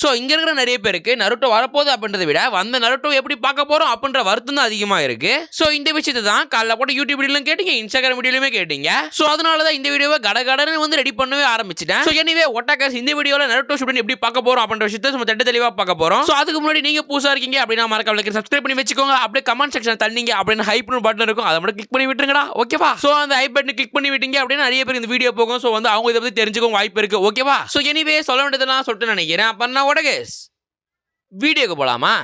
So இங்கே இருக்கிற நிறைய பேருக்கு நருட்டோ வரப்போகுது அப்படின்றத விட வந்த நருட்டோ எப்படி பார்க்க போகிறோம் அப்படின்ற வருத்தம் தான் அதிகமாக இருக்குது ஸோ இந்த விஷயத்தை தான் காலைல போட்டு யூடியூப் வீடியோலும் கேட்டீங்க இன்ஸ்டாகிராம் வீடியோலுமே கேட்டீங்க. ஸோ அதனால தான் இந்த வீடியோவை கடகடன்னு வந்து ரெடி பண்ணவே ஆரம்பிச்சிட்டேன். ஸோ எனிவே ஒட்டாக்காஸ் இந்த வீடியோவில் நருட்டோ ஷூட் எப்படி பார்க்க போகிறோம் அப்படின்ற விஷயத்தை நம்ம தட்டு தெளிவாக பார்க்க போகிறோம் ஸோ அதுக்கு முன்னாடி நீங்கள் புதுசாக இருக்கீங்க அப்படின்னா மறக்காம சப்ஸ்கிரைப் பண்ணி வச்சுக்கோங்க. அப்படியே கமெண்ட் செக்ஷன் தண்ணிங்க அப்படின்னு ஹைப் பட்டன் இருக்கும். அதை மட்டும் கிளிக் பண்ணி விட்டுருங்கடா. ஓகேவா ஸோ அந்த ஹைப் பட்டன் கிளிக் பண்ணி விட்டீங்க அப்படின்னு நிறைய பேர் இந்த வீடியோ போகும். ஸோ வந்து அவங்க இதை பற்றி தெரிஞ்சுக்க வாய்ப்பு இருக்குது ஓகேவா ஸோ எனிவே சொல்ல வேண்டியதெல்லாம் சொல்லிட்டு நினைக்கிறேன். அப்போ நான் வீடியோக்கு போகலாமா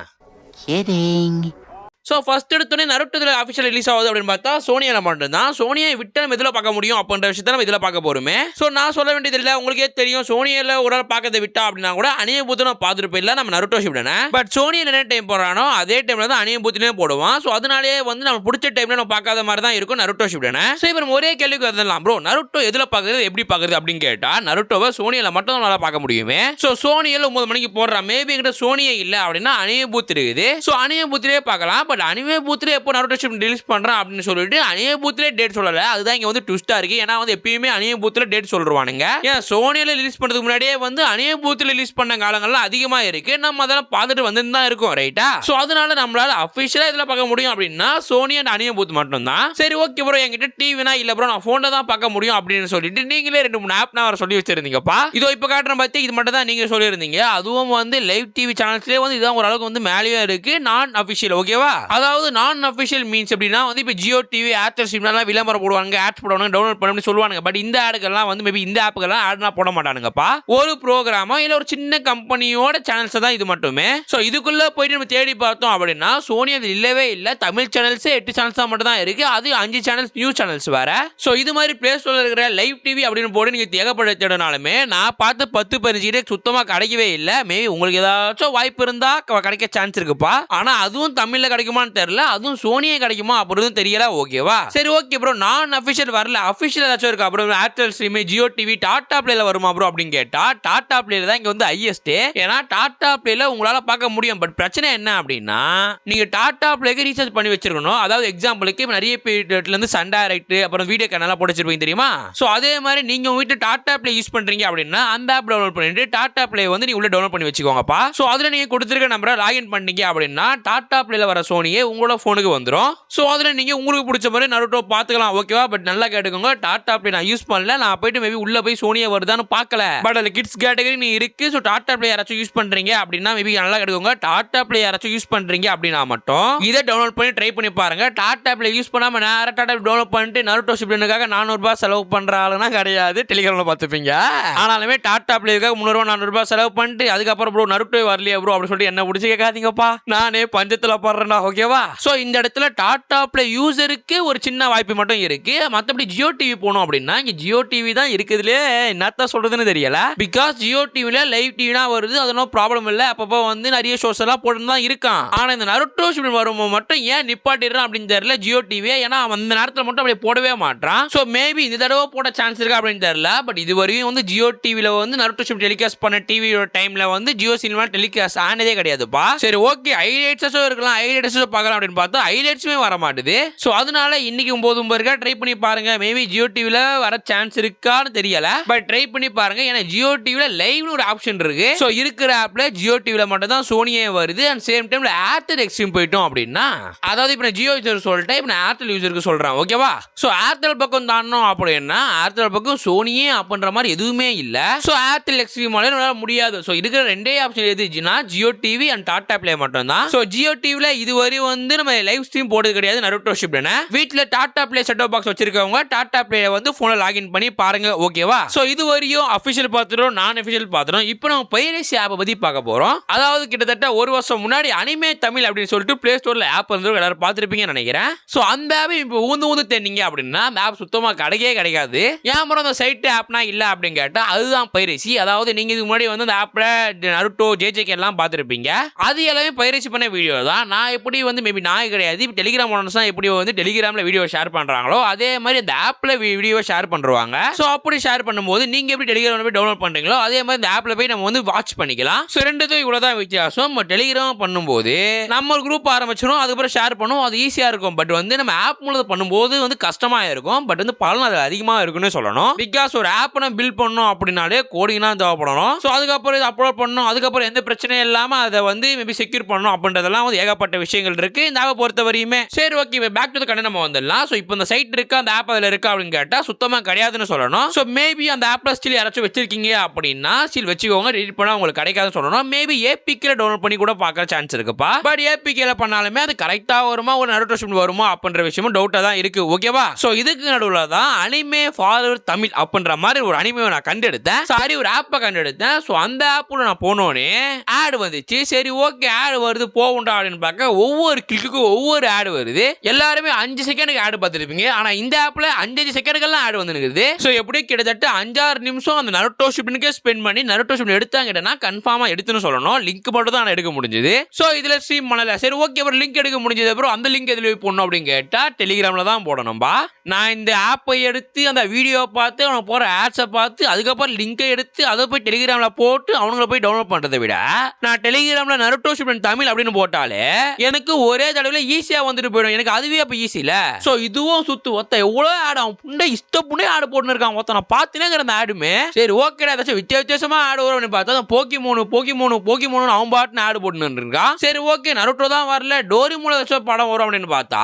ஸோ ஃபஸ்ட் எடுத்தோடனே நருட்டு இதில் அஃபிஷியல் ரிலீஸ் ஆகுது அப்படின்னு பார்த்தா சோனியாவில் மட்டும்தான். சோனியை விட்டு நம்ம இதில் பார்க்க முடியும் அப்படின்ற விஷயத்த நம்ம இதில் பார்க்க போகிறோமே ஸோ நான் சொல்ல வேண்டியது இல்லை. உங்களுக்கே தெரியும் சோனியில் ஒரு ஆள் பார்க்கறத விட்டா அப்படின்னா கூட அணியபூத்து நான் பார்த்துட்டு போயிடல நம்ம நருட்டோ ஷிப்டனே பட் சோனியில் என்ன டைம் போடுறானோ அதே டைமில் தான் அணியபூத்துலேயே போடுவான். ஸோ அதனாலேயே வந்து நம்ம பிடிச்ச டைமில் நம்ம பார்க்காத மாதிரி தான் இருக்கும் நருட்டோ ஷிப்டனே ஸோ இப்போ நம்ம ஒரே கேள்விக்கு வந்துடலாம். ப்ரோ நருட்டோ எதில் பார்க்குறது எப்படி பார்க்குறது அப்படின்னு கேட்டால் நருட்டோவை சோனியில் மட்டும் தான் நல்லா பார்க்க முடியுமே? ஸோ சோனியில் ஒன்பது மணிக்கு போடுறான் மேபி எங்கிட்ட சோனியே இல்லை அப்படின்னா அணிய பூத் இருக்குது ஸோ அணிய பூத்திலே பார்க்கலாம் பட் அனிமே பூத்திலே எப்போ நருட்டோ ஷிப் ரிலீஸ் பண்ணுறான் அப்படின்னு சொல்லிட்டு அனிமே பூத்திலே டேட் சொல்லலை. அதுதான் இங்கே வந்து ட்விஸ்ட்டாக இருக்குது ஏன்னா வந்து எப்பயுமே அனிமே பூத்தில் டேட் சொல்லுவானுங்க ஏன் சோனியில் ரிலீஸ் பண்ணுறதுக்கு முன்னாடியே வந்து அனிமே பூத்தில் ரிலீஸ் பண்ண காலங்கள்லாம் அதிகமாக இருக்குது நம்ம அதெல்லாம் பார்த்துட்டு வந்துட்டு தான் இருக்கோம் ரைட்டா ஸோ அதனால நம்மளால அஃபிஷியலாக இதில் பார்க்க முடியும் அப்படின்னா சோனி அண்ட் அணிய பூத் மட்டும்தான். சரி ஓகே ப்ரோ என்கிட்ட டிவினா இல்லை ப்ரோ நான் ஃபோனில் தான் பார்க்க முடியும் அப்படின்னு சொல்லிட்டு நீங்களே ரெண்டு மூணு ஆப் நான் வர சொல்லி வச்சிருந்தீங்கப்பா. இதோ இப்போ காட்டுற பற்றி இது மட்டும் தான் நீங்கள் சொல்லியிருந்தீங்க. அதுவும் வந்து லைவ் டிவி சேனல்ஸ்லேயே வந்து இதான் ஓரளவுக்கு வந்து மேலேயே இருக்குது நான் அஃபிஷியல் ஓகேவா அதாவது நான் அஃபிஷியல் மீன்ஸ் எப்படின்னா வந்து இப்போ ஜியோ டிவி ஏர்டெல் சிம்லாம் விளம்பரம் போடுவாங்க ஆட்ஸ் போடுவாங்க டவுன்லோட் பண்ணணும்னு சொல்லுவாங்க பட் இந்த ஆடுகள்லாம் வந்து மேபி இந்த ஆப்புக்கெல்லாம் ஆட்னா போட மாட்டானுங்கப்பா. ஒரு ப்ரோக்ராமோ இல்லை ஒரு சின்ன கம்பெனியோட சேனல்ஸ் தான் இது மட்டுமே. ஸோ இதுக்குள்ள போயிட்டு நம்ம தேடி பார்த்தோம் அப்படின்னா சோனி அது இல்லவே இல்லை. தமிழ் சேனல்ஸே எட்டு சேனல்ஸ் தான் மட்டும் தான் இருக்கு. அது அஞ்சு சேனல்ஸ் நியூஸ் சேனல்ஸ் வேற. ஸோ இது மாதிரி பிளே ஸ்டோர்ல இருக்கிற லைவ் டிவி அப்படின்னு போட்டு நீங்க தேவைப்பட தேடினாலுமே நான் பார்த்து பத்து பதினஞ்சு சுத்தமாக கிடைக்கவே இல்லை. மேபி உங்களுக்கு ஏதாச்சும் வாய்ப்பு இருந்தா க- கிடைக்க சான்ஸ் இருக்குப்பா. ஆனால் அதுவும் தமிழ்ல கிடைக்குமான்னு தெரியல. அதுவும் சோனியே கிடைக்குமா அப்படின்னு தெரியல. ஓகேவா? சரி ஓகே ப்ரோ நான் அஃபிஷியல் வரல. அஃபிஷியல் ஏதாச்சும் இருக்கா அப்புறம் ஏர்டெல் ஸ்ட்ரீம் ஜியோ டிவி டாடா பிளேல வருமா ப்ரோ அப்படின்னு கேட்டா டாடா பிளேல தான் இங்க வந்து ஹையஸ்ட் ஏன்னா டாடா பிளேல உங்களால பார்க்க முடியும். பட் பிரச்சனை என்ன அப்படின்னா நீங்க டாடா பிளேக்கு ரீசார்ஜ் பண்ணி வச்சிருக்கணும். அதாவது எக்ஸாம்பிளுக்கு நிறைய பேர்ல இருந்து சன் டைரக்ட் அப்புறம் வீடியோ கேனலாம் போட்டு வச்சிருப்பீங்க தெரியுமா? சோ அதே மாதிரி நீங்க உங்க வீட்டு டாடா பிளே யூஸ் பண்றீங்க அப்படின்னா அந்த ஆப் டவுன்லோட் பண்ணிட்டு டாடா பிளே வந்து நீங்க உள்ள டவுன்லோட் பண்ணி வச்சுக்கோங்கப்பா. சோ அதுல நீங்க கொடுத்துருக்க நம்பரை லாகின் பண்ணீங்க அப்படின்னா டாடா பிளேல வர சோனி சோனியே உங்களோட ஃபோனுக்கு வந்துடும் ஸோ அதில் நீங்கள் உங்களுக்கு பிடிச்ச மாதிரி நருட்டோ பார்த்துக்கலாம் ஓகேவா பட் நல்லா கேட்டுக்கோங்க. டாட்டா பிளே நான் யூஸ் பண்ணல. நான் போயிட்டு மேபி உள்ளே போய் சோனியா வருதான்னு பார்க்கல. பட் அதில் கிட்ஸ் கேட்டகரி நீ இருக்குது ஸோ டாட்டா பிளே யாராச்சும் யூஸ் பண்ணுறீங்க அப்படின்னா மேபி நல்லா கேட்டுக்கோங்க. டாட்டா பிளே யாராச்சும் யூஸ் பண்ணுறீங்க அப்படின்னா மட்டும் இதை டவுன்லோட் பண்ணி ட்ரை பண்ணி பாருங்க. டாட்டா பிளே யூஸ் பண்ணாமல் நேரா டாட்டா டவுன்லோட் பண்ணிட்டு நருட்டோ ஷிப்டனுக்காக நானூறுபா செலவு பண்ணுற ஆளுனா கிடையாது. டெலிகிராம்ல பார்த்துப்பீங்க. ஆனாலுமே டாட்டா பிளேக்காக முந்நூறுபா நானூறுபா செலவு பண்ணிட்டு அதுக்கப்புறம் ப்ரோ நருட்டோ வரலையே ப்ரோ அப்படின்னு சொல்லிட்டு என்ன பிடிச்சி கேட்காதீங்கப்பா. நானே பஞ்சத்தில் படுறேன்டா. ஓகேவா? ஸோ இந்த இடத்துல டாடா பிளே யூசருக்கு ஒரு சின்ன வாய்ப்பு மட்டும் இருக்கு. மற்றபடி ஜியோ டிவி போனோம் அப்படின்னா இங்கே ஜியோ டிவி தான் இருக்குதுலே. என்னத்த சொல்றதுன்னு தெரியல. பிகாஸ் ஜியோ டிவில லைவ் டிவினா வருது அதெல்லாம் ப்ராப்ளம் இல்லை. அப்பப்போ வந்து நிறைய ஷோஸ் எல்லாம் போட்டு தான் இருக்கான். ஆனால் இந்த நருட்டோ ஷிப்டன் வரும்போது மட்டும் ஏன் நிப்பாட்டிடுறான் அப்படின்னு தெரியல ஜியோ டிவியை ஏன்னா அந்த நேரத்தில் மட்டும் அப்படியே போடவே மாட்டான் ஸோ மேபி இந்த தடவை போட சான்ஸ் இருக்கா அப்படின்னு தெரியல. பட் இது வரையும் வந்து ஜியோ டிவியில் வந்து நருட்டோ ஷிப் டெலிகாஸ்ட் பண்ண டிவியோட டைமில் வந்து ஜியோ சினிமா டெலிகாஸ்ட் ஆனதே கிடையாதுப்பா. சரி ஓகே ஹைலைட்ஸும் இருக்கலாம். ஹைலைட்ஸில் பார்க்கலாம் அப்படின்னு பார்த்தா ஹைலைட்ஸுமே வர மாட்டுது ஸோ அதனால இன்னைக்கு ஒம்பது ஒம்பது இருக்கா ட்ரை பண்ணி பாருங்க. மேபி ஜியோ டிவியில் வர சான்ஸ் இருக்கான்னு தெரியல. பட் ட்ரை பண்ணி பாருங்க ஏன்னா ஜியோ டிவியில் லைவ்னு ஒரு ஆப்ஷன் இருக்கு. ஸோ இருக்கிற ஆப்ல ஜியோ டிவியில் மட்டும் தான் சோனியே வருது. அண்ட் சேம் டைம்ல ஏர்டெல் எக்ஸ்ட்ரீம் போயிட்டோம் அப்படின்னா அதாவது இப்போ நான் ஜியோ யூசர் சொல்லிட்டேன் இப்போ நான் ஏர்டெல் யூசருக்கு சொல்றேன் ஓகேவா ஸோ ஏர்டெல் பக்கம் தாண்டணும் அப்படின்னா ஏர்டெல் பக்கம் சோனியே அப்படின்ற மாதிரி எதுவுமே இல்லை. ஸோ ஏர்டெல் எக்ஸ்ட்ரீம் நம்மளால முடியாது. ஸோ இருக்கிற ரெண்டே option எதுச்சுன்னா Jio TV and Tata play மட்டும் தான் ஸோ ஜியோ டிவியில் இது வரையும் வந்து நம்ம லைவ் ஸ்ட்ரீம் போடுறது கிடையாது. நருட்டோ ஷிப்னு வீட்டில் டாடா பிளே செட்டோ பாக்ஸ் வச்சிருக்கவங்க டாடா பிளே வந்து ஃபோனில் லாகின் பண்ணி பாருங்க ஓகேவா ஸோ இது வரையும் அஃபிஷியல் பார்த்துட்டோம் நான் அஃபிஷியல் பார்த்துட்டோம். இப்போ நம்ம பைரேசி ஆப்பை பற்றி பார்க்க போகிறோம் அதாவது கிட்டத்தட்ட ஒரு வருஷம் முன்னாடி அனிமே தமிழ் அப்படின்னு சொல்லிட்டு பிளே ஸ்டோரில் ஆப் வந்து எல்லாரும் பார்த்துருப்பீங்கன்னு நினைக்கிறேன். ஸோ அந்த ஆப்பை இப்போ ஊந்து ஊந்து தேனீங்க அப்படின்னா ஆப் சுத்தமாக கிடைக்கவே கிடைக்காது. ஏன் அப்புறம் அந்த சைட்டு ஆப்னா இல்லை அப்படின்னு கேட்டால் அதுதான் பைரேசி அதாவது நீங்கள் இதுக்கு முன்னாடி வந்து அந்த ஆப்பில் நருட்டோ ஜேஜேகே எல்லாம் பார்த்துருப்பீங்க. அது எல்லாமே பைரேசி பண்ண வீடியோ தான். நான் எப்படி எப்படி வந்து மேபி நான் கிடையாது. இப்போ டெலிகிராம் ஓனர்ஸ் தான் எப்படி வந்து டெலிகிராமில் வீடியோ ஷேர் பண்ணுறாங்களோ அதே மாதிரி அந்த ஆப்பில் வீடியோ ஷேர் பண்ணுவாங்க ஸோ அப்படி ஷேர் பண்ணும்போது நீங்கள் எப்படி டெலிகிராம் போய் டவுன்லோட் பண்ணுறீங்களோ அதே மாதிரி இந்த ஆப்பில் போய் நம்ம வந்து வாட்ச் பண்ணிக்கலாம். ஸோ ரெண்டுத்தும் இவ்வளோ தான் வித்தியாசம். நம்ம டெலிகிராம் பண்ணும்போது நம்ம ஒரு குரூப் ஆரம்பிச்சிடும் அதுக்கப்புறம் ஷேர் பண்ணுவோம். அது ஈஸியாக இருக்கும். பட் வந்து நம்ம ஆப் மூலம் பண்ணும்போது வந்து கஷ்டமாக இருக்கும். பட் வந்து பலன் அது அதிகமாக இருக்குன்னு சொல்லணும். பிகாஸ் ஒரு ஆப் நம்ம பில்ட் பண்ணோம் அப்படின்னாலே கோடிங்லாம் தேவைப்படணும். ஸோ அதுக்கப்புறம் இது அப்லோட் பண்ணணும். அதுக்கப்புறம் எந்த பிரச்சனையும் இல்லாமல் அதை வந்து மேபி செக்யூர் பண்ணணும் அப்படின்றதெல்லாம் வந்து ஏகப்பட்ட விஷயங்கள் இருக்கு. இந்த ஆப்பை பொறுத்த வரையுமே சரி ஓகே இப்போ பேக் டு த நம்ம வந்துடலாம். ஸோ இப்போ இந்த சைட் இருக்கா அந்த ஆப் அதில் இருக்கா அப்படின்னு கேட்டால் சுத்தமாக கிடையாதுன்னு சொல்லணும். ஸோ மேபி அந்த ஆப்பில் ஸ்டில் யாராச்சும் வச்சிருக்கீங்க அப்படின்னா ஸ்டில் வச்சுக்கோங்க. டெலிட் பண்ணால் உங்களுக்கு கிடைக்காதுன்னு சொல்லணும். மேபி ஏபிக்கில் டவுன்லோட் பண்ணி கூட பார்க்குற சான்ஸ் இருக்குப்பா. பட் ஏபிக்கில் பண்ணாலுமே அது கரெக்டாக வருமா ஒரு நடுட்ரோஷன் வருமா அப்படின்ற விஷயமும் டவுட்டாக தான் இருக்கு ஓகேவா ஸோ இதுக்கு நடுவில் தான் அனிமே ஃபாதர் தமிழ் அப்படின்ற மாதிரி ஒரு அனிமையை நான் கண்டெடுத்தேன். சாரி ஒரு ஆப்பை கண்டெடுத்தேன். ஸோ அந்த ஆப்பில் நான் போனோடனே ஆடு வந்துச்சு. சரி ஓகே ஆடு வருது போகுண்டா அப்படின்னு பார்க்க ஒவ்வொரு ஒவ்வொரு கிளிக்குக்கும் ஒவ்வொரு ஆடு வருது. எல்லாருமே அஞ்சு செகண்டுக்கு ஆடு பார்த்துருப்பீங்க. ஆனால் இந்த ஆப்பில் அஞ்சு செகண்டுக்கெல்லாம் ஆடு வந்துருக்குது ஸோ எப்படியும் கிட்டத்தட்ட அஞ்சாறு நிமிஷம் அந்த நரட்டோ ஷிப்னுக்கே ஸ்பெண்ட் பண்ணி நரட்டோ ஷிப் எடுத்தாங்கிட்டனா கன்ஃபார்மாக எடுத்துன்னு சொல்லணும். லிங்க் மட்டும் தான் எடுக்க முடிஞ்சது. ஸோ இதில் ஸ்ட்ரீம் பண்ணல. சரி ஓகே அப்புறம் லிங்க் எடுக்க முடிஞ்சது. அப்புறம் அந்த லிங்க் எதில் போய் போடணும் அப்படின்னு கேட்டால் டெலிகிராமில் தான் போடணும்பா. நான் இந்த ஆப்பை எடுத்து அந்த வீடியோவை பார்த்து அவன் போகிற ஆட்ஸை பார்த்து அதுக்கப்புறம் லிங்கை எடுத்து அதை போய் டெலிகிராமில் போட்டு அவனுங்களை போய் டவுன்லோட் பண்ணுறதை விட நான் டெலிகிராமில் நருட்டோ ஷிப்டன் தமிழ் அப்படின்னு போட்டாலே எனக்கு ஒரே தடவையில் ஈஸியாக வந்துட்டு போயிடும். எனக்கு அதுவே அப்போ ஈஸியில் ஸோ இதுவும் சுத்து. ஒத்த எவ்வளோ ஆடு? அவன் புண்டை இஷ்ட புண்டை ஆடு போட்டுன்னு இருக்கான். ஒருத்தன் நான் பார்த்துனே அந்த ஆடுமே. சரி ஓகேடா. ஏதாச்சும் வித்திய வித்தியாசமா ஆடு வரும் பார்த்தா போக்கி மூணு போக்கி மூணு போக்கி மூணு அவன் பாட்டுன்னு ஆடு போட்டுன்னு இருக்கான் சரி ஓகே. நருட்டோ தான் வரல. டோரி மூலம் ஏதாச்சும் படம் வரும் அப்படின்னு பார்த்தா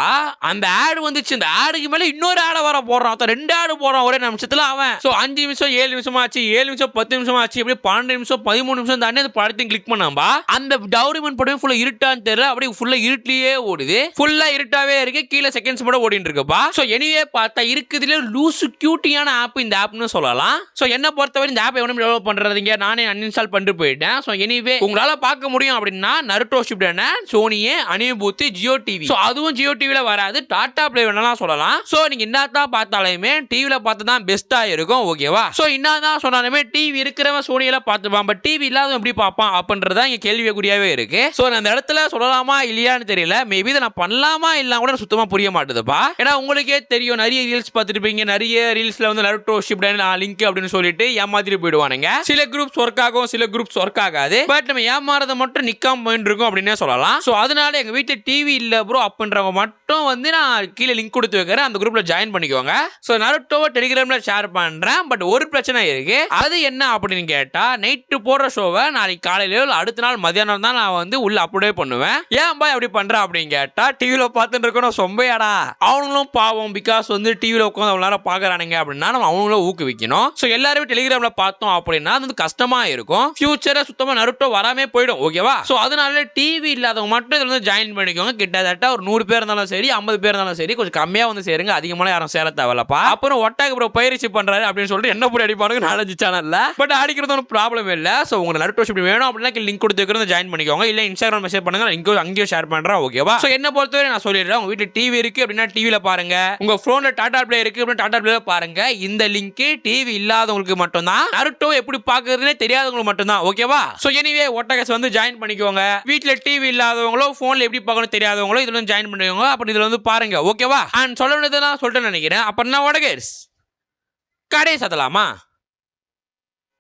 அந்த ஆடு வந்துச்சு. இந்த ஆடுக்கு மேலே இன்னொரு ஆடை வர போடுறான் ஒருத்தன் ரெண்டு ஆடு போடுறான் ஒரே நிமிஷத்தில் அவன். ஸோ அஞ்சு நிமிஷம் ஏழு நிமிஷம் ஆச்சு. ஏழு நிமிஷம் பத்து நிமிஷம் ஆச்சு. இப்படி பன்னெண்டு நிமிஷம் பதிமூணு நிமிஷம் தாண்டி அந்த படத்தையும் கிளிக் பண்ணாம்பா அந்த டவுரிமெண்ட் படமே ஃபுல்லாக இருட்டான்னு தெரியல. அப்படியே ஃபுல்லா இருட்டிலேயே ஓடுது. ஃபுல்லா இருட்டாவே இருக்கு. கீழே செகண்ட்ஸ் மட்டும் ஓடிட்டு இருக்குப்பா ஸோ எனிவே பார்த்தா இருக்குதுல லூசு கியூட்டியான ஆப் இந்த ஆப்னு சொல்லலாம். ஸோ என்ன பொறுத்தவரை இந்த ஆப் எவனும் டெவலப் பண்றதுங்க. நானே அன்இன்ஸ்டால் பண்ணிட்டு போயிட்டேன். ஸோ எனிவே உங்களால பார்க்க முடியும் அப்படின்னா நருட்டோ ஷிப்டான சோனியே அனிபூத்து ஜியோ டிவி ஸோ அதுவும் ஜியோ டிவில வராது. டாடா பிளே வேணாலும் சொல்லலாம். ஸோ நீங்க என்னதான் பார்த்தாலுமே டிவில பார்த்து தான் பெஸ்டா இருக்கும். ஓகேவா ஸோ என்னதான் சொன்னாலுமே டிவி இருக்கிறவன் சோனியில பார்த்துப்பான். பட் டிவி இல்லாதவன் எப்படி பார்ப்பான் அப்படின்றதான் இங்க கேள்விக்குறியாவே இருக்கு. ஸோ அந்த இடத்துல சொல்லலாமா என்னன்னு தெரியல. மேபி இதை நான் பண்ணலாமா இல்லாம கூட சுத்தமா புரிய மாட்டுதுப்பா. ஏன்னா உங்களுக்கே தெரியும் நிறைய ரீல்ஸ் பார்த்துருப்பீங்க நிறைய ரீல்ஸ்ல வந்து நருட்டோ ஷிப் லிங்க் அப்படின்னு சொல்லிட்டு ஏமாத்திட்டு போயிடுவானுங்க. சில குரூப்ஸ் ஒர்க் ஆகும் சில குரூப்ஸ் ஒர்க் ஆகாது. பட் நம்ம ஏமாறதை மட்டும் நிக்காம போயிட்டு இருக்கோம் அப்படின்னே சொல்லலாம். ஸோ அதனால எங்க வீட்டில் டிவி இல்ல ப்ரோ அப்படின்றவங்க மட்டும் வந்து நான் கீழே லிங்க் கொடுத்து வைக்கிறேன். அந்த குரூப்ல ஜாயின் பண்ணிக்கோங்க. ஸோ நருட்டோவை டெலிகிராம்ல ஷேர் பண்றேன். பட் ஒரு பிரச்சனை இருக்கு. அது என்ன அப்படின்னு கேட்டா நைட்டு போடுற ஷோவை நாளைக்கு காலையில அடுத்த நாள் மதியானம் தான் நான் வந்து உள்ள அப்லோடே பண்ணுவேன். ஏன் பாய் எப்படி பண்ற அப்படின்னு கேட்டா டிவியில பார்த்துட்டு இருக்கணும் சொம்பையாடா. அவங்களும் பாவம் பிகாஸ் வந்து டிவியில உட்காந்து அவ்வளோ நேரம் பாக்குறானுங்க அப்படின்னா நம்ம அவங்களும் ஊக்குவிக்கணும். ஸோ எல்லாருமே டெலிகிராம்ல பார்த்தோம் அப்படின்னா அது வந்து கஷ்டமா இருக்கும். ஃபியூச்சரை சுத்தமா நருட்டோ வராமே போயிடும் ஓகேவா ஸோ அதனால டிவி இல்லாதவங்க மட்டும் இதுல வந்து ஜாயின் பண்ணிக்கோங்க. கிட்டத்தட்ட ஒரு நூறு பேர் இருந்தாலும் சரி ஐம்பது பேர் இருந்தாலும் சரி கொஞ்சம் கம்மியா வந்து சேருங்க. அதிகமான யாரும் சேர தேவையில்லப்பா. அப்புறம் ஒட்டாக்கு ப்ரோ பயிற்சி பண்றாரு அப்படின்னு சொல்லிட்டு என்ன போய் அடிப்பானுங்க? நாலஞ்சு சேனல்ல பட் அடிக்கிறது ஒன்றும் ப்ராப்ளம் இல்லை. ஸோ உங்களுக்கு நருட்டோ ஷிப் வேணும் அப்படின்னா லிங்க் கொடுத்துருக்கிறது ஜாயின் பண்ணிக்கோங்க. இல்லை இன்ஸ்டாகிராம் மெசேஜ் பண்ணுங்க இங்கேயும் அங்கேயும் ஷேர் பண்றேன் ஓகேவா ஸோ என்ன பொறுத்தவரை நான் சொல்லிடுறேன். உங்க வீட்டில் டிவி இருக்கு அப்படின்னா டிவியில் பாருங்க. உங்க போன்ல டாடா பிளே இருக்கு அப்படின்னா டாடா பிளே பாருங்க. இந்த லிங்க் டிவி இல்லாதவங்களுக்கு மட்டும்தான் நருட்டோ எப்படி பார்க்குறதுனே தெரியாதவங்களுக்கு மட்டும்தான் ஓகேவா ஸோ எனிவே ஒட்டகஸ் வந்து ஜாயின் பண்ணிக்கோங்க. வீட்டில் டிவி இல்லாதவங்களோ ஃபோனில் எப்படி பார்க்கணும் தெரியாதவங்களோ இதில் வந்து ஜாயின் பண்ணிக்கோங்க. அப்புறம் இதில் வந்து பாருங்க ஓகேவா அண்ட் சொல்ல வேண்டியது நான் சொல்லிட்டு நினைக்கிறேன். அப்புறம் நான் ஒடகேஸ் கடையை சத்தலாமா?